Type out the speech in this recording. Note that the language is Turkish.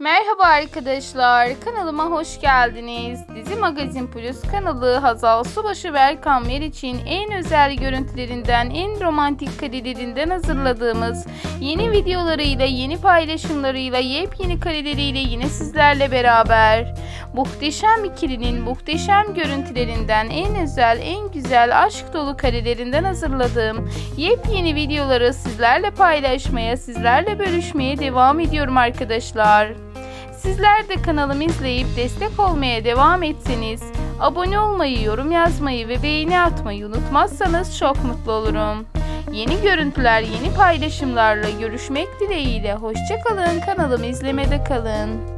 Merhaba arkadaşlar, kanalıma hoş geldiniz. Dizi Magazin Plus kanalı Hazal Subaşı ve Erkan Meriç'in en özel görüntülerinden, en romantik karelerinden hazırladığımız yeni videolarıyla, yeni paylaşımlarıyla, yepyeni kareleriyle yine sizlerle beraber. Muhteşem ikilinin muhteşem görüntülerinden, en özel, en güzel, aşk dolu karelerinden hazırladığım yepyeni videoları sizlerle paylaşmaya, sizlerle bölüşmeye devam ediyorum arkadaşlar. Sizler de kanalımı izleyip destek olmaya devam etseniz, abone olmayı, yorum yazmayı ve beğeni atmayı unutmazsanız çok mutlu olurum. Yeni görüntüler, yeni paylaşımlarla görüşmek dileğiyle. Hoşçakalın, kanalımı izlemede kalın.